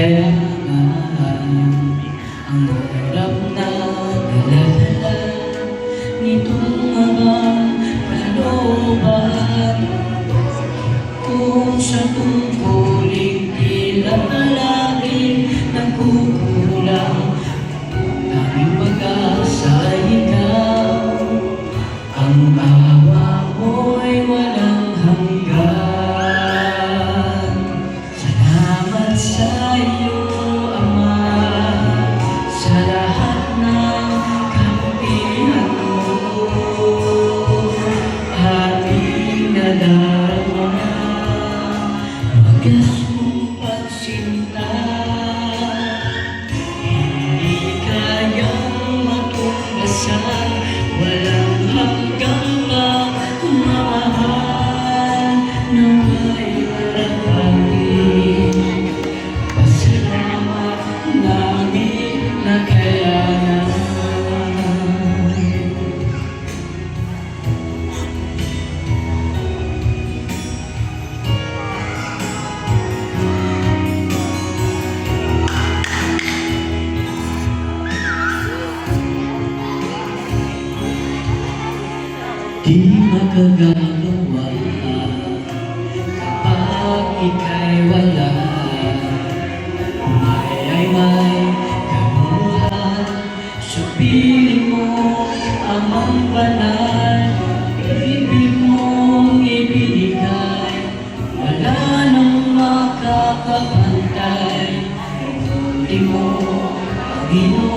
Kaya naman ang hirap na. Daladala nitong mga kalooban kung sa tungkuling ilang Sana Di nakagagawa kapag ika'y wala. May ay may kamulan sa piling mo amang banal. Ibig mong ibinigay wala nang makakapantay. Tuloy mo, Panginoon